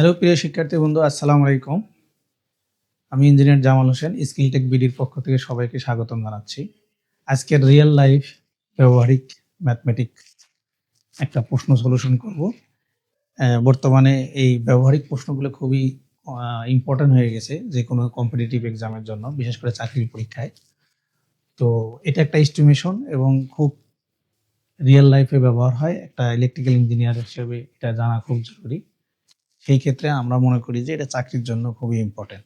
Hello, প্রিয় শিক্ষার্থী বন্ধু, আসসালামু আলাইকুম। আমি engineer Jamal Hossain skill tech বিডির পক্ষ থেকে সবাইকে স্বাগতম জানাচ্ছি। আজকের রিয়েল লাইফ ব্যবহারিক ম্যাথমেটিক একটা প্রশ্ন সলিউশন করব। বর্তমানে এই ব্যবহারিক প্রশ্নগুলো খুবই ইম্পর্ট্যান্ট হয়ে গেছে যে কোনো কম্পিটিটিভ এক্সামের জন্য, বিশেষ করে চাকরির পরীক্ষায়। তো এটা একটা এস্টিমেশন এবং খুব রিয়েল লাইফে ব্যবহার হয়। একটা ইলেকট্রিক্যাল ইঞ্জিনিয়ার হিসেবে এটা জানা খুব জরুরি। সেই ক্ষেত্রে আমরা মনে করি যে এটা চাকরির জন্য খুবই ইম্পর্টেন্ট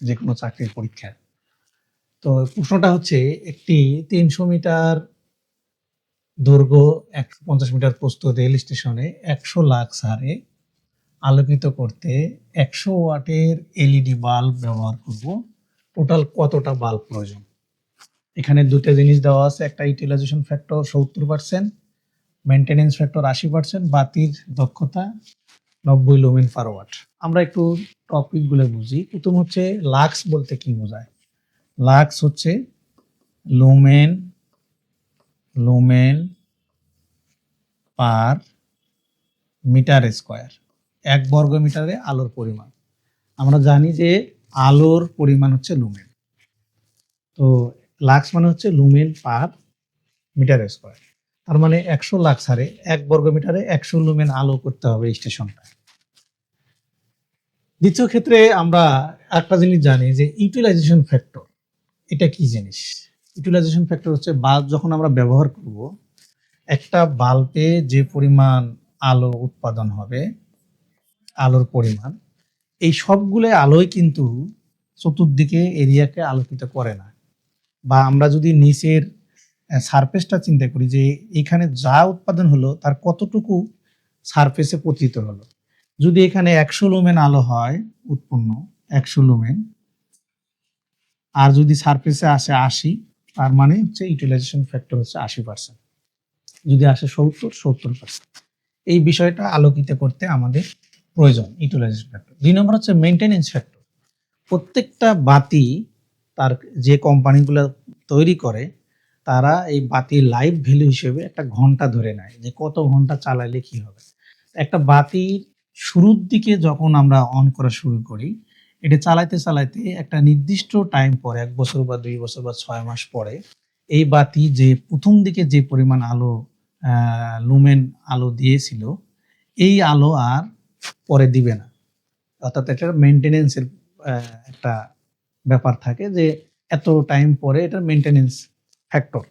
যে কোনো চাকরির পরীক্ষায়। তো প্রশ্নটা হচ্ছে, একটি তিনশো মিটার দৈর্ঘ্য, একশো পঞ্চাশ মিটার প্রস্তুত রেল স্টেশনে একশো লাখ হারে আলোকিত করতে একশো ওয়াটের এলইডি বাল্ব ব্যবহার করব। টোটাল কতটা বাল্ব প্রয়োজন? এখানে দুটো জিনিস দেওয়া আছে, একটা ইউটিলাইজেশন ফ্যাক্টর সত্তর পার্সেন্ট মেনটেনেন্স ফ্যাক্টর আশি পার্সেন্ট বাতির দক্ষতা নব্বই লুমেন ওয়াট আমরা একটু টপিকগুলো বুঝি। প্রথম হচ্ছে লাক্স বলতে কি বোঝায়? লাক্স হচ্ছে lumen lumen per metre square এক বর্গ মিটারে আলোর পরিমাণ। আমরা জানি যে আলোর পরিমাণ হচ্ছে লুমেন তো লাক্স মানে হচ্ছে লুমেন পার মিটার স্কোয়ার তার মানে একশো লাখ হারে এক বর্গ মিটারে একশো লুমেন আলো করতে হবে স্টেশনটা। দ্বিতীয় ক্ষেত্রে আমরা একটা জিনিস জানি যে ইউটিলাইজেশন ফ্যাক্টর এটা কি জিনিস? ইউটিলাইজেশন ফ্যাক্টর হচ্ছে বাল্ব যখন আমরা ব্যবহার করব, একটা বাল্বে যে পরিমাণ আলো উৎপাদন হবে, আলোর পরিমাণ, এই সবগুলো আলোই কিন্তু চতুর্দিকে এরিয়াকে আলোকিত করে না। বা আমরা যদি নিচের সারফেসটা চিন্তা করি যে এখানে যা উৎপাদন হলো তার কতটুকু সারফেসে পতিত হলো। যদি এখানে একশো লুমেন আলো হয় উৎপন্ন, একশো লুমেন আর যদি সারফেসে আসে আশি, তার মানে হচ্ছে ইউটিলাইজেশন ফ্যাক্টর হচ্ছে আশি পার্সেন্ট যদি আসে সত্তর সত্তর পার্সেন্ট এই বিষয়টা আলোকিত করতে আমাদের প্রয়োজন ইউটিলাইজেশন ফ্যাক্টর দুই নম্বর হচ্ছে মেনটেনেন্স ফ্যাক্টর প্রত্যেকটা বাতি তার যে কোম্পানিগুলো তৈরি করে তারা এই বাতির লাইভ ভ্যালু হিসেবে একটা ঘণ্টা ধরে নেয় যে কত ঘণ্টা চালাইলে কি হবে। একটা বাতির শুরুর দিকে যখন আমরা অন করা শুরু করি, এটা চালাইতে চালাইতে একটা নির্দিষ্ট টাইম পরে, এক বছর বা দুই বছর বা ছয় মাস পরে, এই বাতি যে প্রথম দিকে যে পরিমাণ আলো লুমেন আলো দিয়েছিল, এই আলো আর পরে দিবে না। অর্থাৎ এটা মেনটেনেন্সের একটা ব্যাপার থাকে যে এত টাইম পরে এটা মেনটেনেন্স ফ্যাক্টর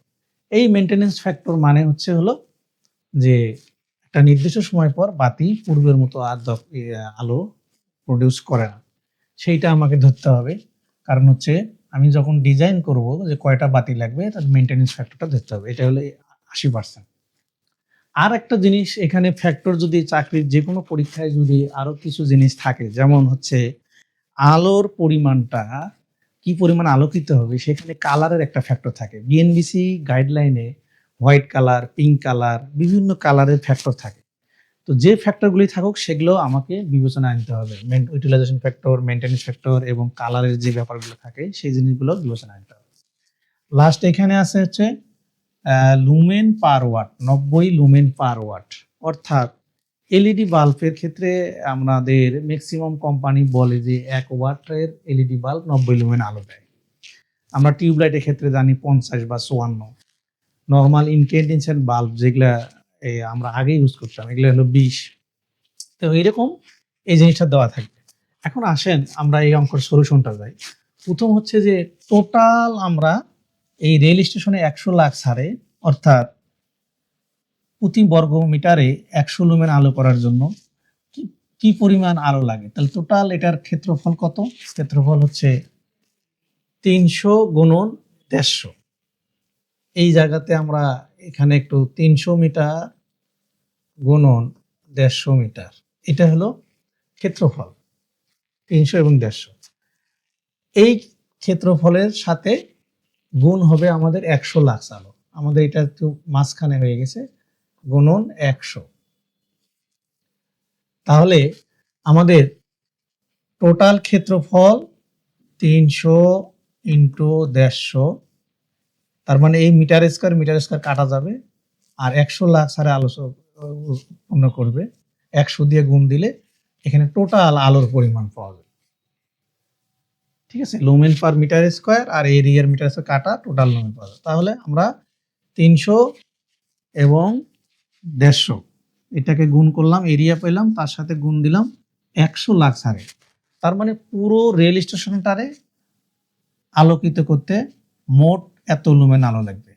এই মেনটেনেন্স ফ্যাক্টর মানে হচ্ছে হলো যে একটা নির্দিষ্ট সময় পর বাতি পূর্বের মতো আর আলো প্রডিউস করে না। সেইটা আমাকে ধরতে হবে। কারণ হচ্ছে আমি যখন ডিজাইন করব যে কয়টা বাতি লাগবে, তার মেনটেনেন্স ফ্যাক্টরটা ধরতে হবে। এটা হলো আশি পার্সেন্ট আর একটা জিনিস, এখানে ফ্যাক্টর যদি চাকরির যে কোনো পরীক্ষায় যদি আরও কিছু জিনিস থাকে, যেমন হচ্ছে আলোর পরিমাণটা কি পরিমাণ আলোকিত হবে, সেখানে কালারের একটা ফ্যাক্টর থাকে। বিএনবিসি গাইডলাইনে হোয়াইট কালার পিঙ্ক কালার বিভিন্ন কালারের ফ্যাক্টর থাকে। তো যে ফ্যাক্টরগুলি থাকুক, সেগুলো আমাকে বিবেচনা আনতে হবে। ইউটিলাইজেশন ফ্যাক্টর মেনটেন্স ফ্যাক্টর এবং কালারের যে ব্যাপারগুলো থাকে, সেই জিনিসগুলো বিবেচনা আনতে হবে। লাস্ট এখানে আছে হচ্ছে লুমেন পার ওয়াট নব্বই লুমেন পার ওয়াট অর্থাৎ এলইডি বাল্বের ক্ষেত্রে আমাদের ম্যাক্সিমাম কোম্পানি বলে যে এক ওয়াটের এলইডি বাল্ব নব্বই লুমেন আলো দেয়। আমরা টিউবলাইটের ক্ষেত্রে জানি পঞ্চাশ বা চুয়ান্ন। নর্মাল ইনকেন্ডেন্সেন্ট বাল্ব যেগুলা আমরা আগে ইউজ করতাম, এগুলো হলো বিশ। তো এইরকম এই জিনিসটা দেওয়া থাকবে। এখন আসেন আমরা এই অঙ্কের সলিউশনটা যাই। প্রথম হচ্ছে যে টোটাল আমরা এই রেল স্টেশনে একশো লাখ সারে অর্থাৎ প্রতি বর্গ মিটারে একশো লুমেন আলো করার জন্য কি- পরিমাণ আলো লাগে? তাহলে টোটাল এটার ক্ষেত্রফল কত? ক্ষেত্রফল হচ্ছে তিনশো গুণন দেড়শো। এই জায়গাতে আমরা এখানে একটু তিনশো মিটার গুণন দেড়শো মিটার। এটা হলো ক্ষেত্রফল, তিনশো এবং দেড়শো। এই ক্ষেত্রফলের সাথে গুণ হবে আমাদের একশো লাখ আলো। আমাদের এটা একটু মাঝখানে হয়ে গেছে। গুণন একশো। তাহলে আমাদের টোটাল ক্ষেত্রফল তিনশো ইন্টু দেড়শো, তার মানে এই মিটার স্কোয়ার মিটার স্কোয়ার কাটা যাবে। আর একশো লাখ সারে আলোচনা উৎপন্ন করবে। একশো দিয়ে গুণ দিলে এখানে টোটাল আলোর পরিমাণ পাওয়া যাবে। ঠিক আছে? লুমেন পার মিটার স্কোয়ার আর এরিয়ার মিটার স্কোয়ার কাটা টোটাল লুমেন পাওয়া যাবে তাহলে আমরা তিনশো এবং দেড়শো। এটাকে গুণ করলাম এরিয়া পেলাম, তার সাথে গুণ দিলাম একশো লাখ সারে তার মানে পুরো রেল স্টেশনটারে আলোকিত করতে মোট এত লুমেন আলো লাগবে।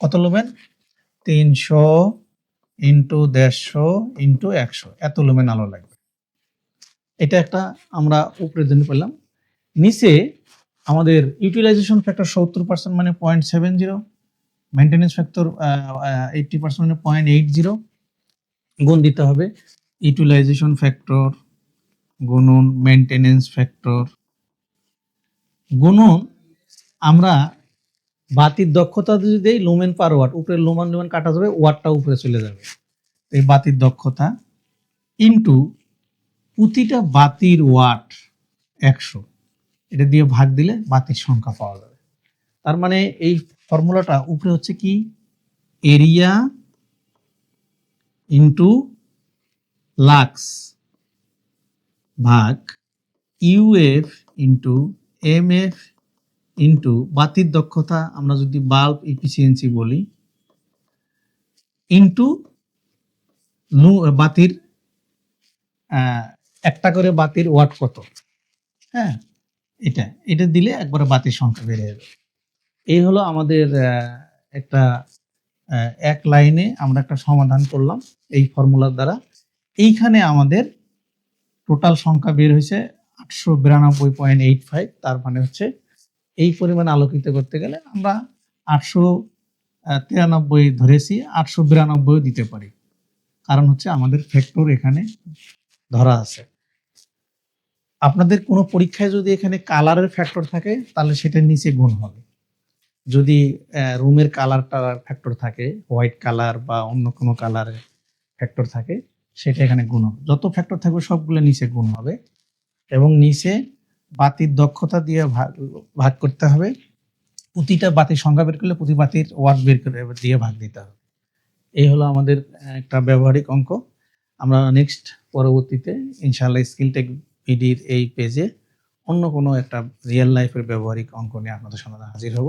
কত লুমেন তিনশো ইন্টু দেড়শো ইন্টু একশো, এত লুমেন আলো লাগবে। এটা একটা আমরা উপরের জন্য পেলাম। নিচে আমাদের ইউটিলাইজেশন ফ্যাক্টর সত্তর পার্সেন্ট মানে point seven zero maintenance factor eighty percent মানে পয়েন্ট এইট জিরো গুণ দিতে হবে। ইউটিলাইজেশন ফ্যাক্টর গুণন মেনটেনেন্স ফ্যাক্টর গুণন আমরা বাতির দক্ষতা যদি দেই লুমেন পার ওয়াট উপরে লুমান লুমেন কাটা যাবে ওয়াটটা উপরে চলে যাবে। এই বাতির দক্ষতা ইন্টু প্রতিটা বাতির ওয়াট একশো। এটা দিয়ে ভাগ দিলে বাতির সংখ্যা পাওয়া যাবে। তার মানে এই ফর্মুলাটা উপরে হচ্ছে কি? এরিয়া ইন্টু লাক্স ভাগ UF into M F into বাতির দক্ষতা আমরা যদি বাল্ব ইফিসিয়েন্সি বলি ইন্টু বাতির একটা করে বাতির ওয়াট কত? হ্যাঁ এটা এটা দিলে একবারে বাতির সংখ্যা বেড়ে যাবে। এই হলো আমাদের একটা এক লাইনে আমরা একটা সমাধান করলাম এই ফর্মুলার দ্বারা। এইখানে আমাদের টোটাল সংখ্যা বের হয়েছে আটশো বিরানব্বই পয়েন্ট এইট ফাইভ, তার মানে হচ্ছে এই পরিমাণ আলোকিত করতে গেলে আমরা আটশো তিরানব্বই ধরেছি, আটশো বিরানব্বই দিতে পারি। কারণ হচ্ছে আমাদের ফ্যাক্টর এখানে ধরা আছে। আপনাদের কোনো পরীক্ষায় যদি এখানে কালারের ফ্যাক্টর থাকে, তাহলে সেটার নিচে গুণ হবে। যদি রুমের কালার টালার ফ্যাক্টর থাকে হোয়াইট কালার বা অন্য কোনো কালারের ফ্যাক্টর থাকে, সেটা এখানে গুণ হবে। যত ফ্যাক্টর থাকবে সবগুলো নিচে গুণ হবে এবং নিচে বাতির দক্ষতা দিয়ে ভাগ করতে হবে। প্রতিটা বাতির সংখ্যা বের করলে প্রতি বাতির ওয়াট বের করে দিয়ে ভাগ দিতে হবে। এই হলো আমাদের একটা ব্যবহারিক অঙ্ক। আমরা নেক্সট পরবর্তীতে ইনশাআল্লাহ স্কিল টেক পিডির এই পেজে অন্য কোনো একটা রিয়েল লাইফের ব্যবহারিক অঙ্ক নিয়ে আপনাদের সামনে হাজির হব।